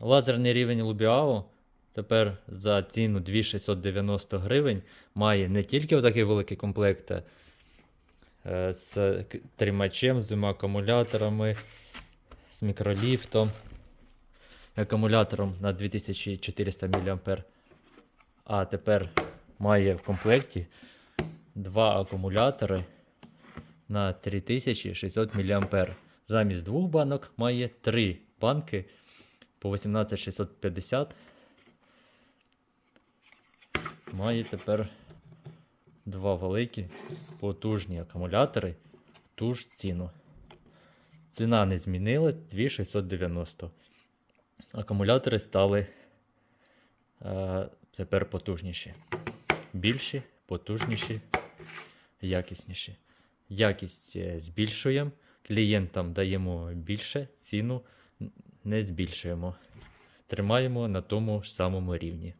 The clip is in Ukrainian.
Лазерний рівень Лубіао тепер за ціну 2690 гривень має не тільки отакий великий комплект е, з тримачем, з двома акумуляторами, з мікроліфтом, акумулятором на 2400 мА. А тепер має в комплекті два акумулятори на 3600 мА. Замість двох банок має три банки по 18650. Має тепер два великі потужні акумулятори ту ж ціну. Ціна не змінилась 2690. Акумулятори стали е, тепер потужніші. Більші, потужніші, якісніші. Якість е, збільшуємо, клієнтам даємо більше, ціну не збільшуємо. Тримаємо на тому ж самому рівні.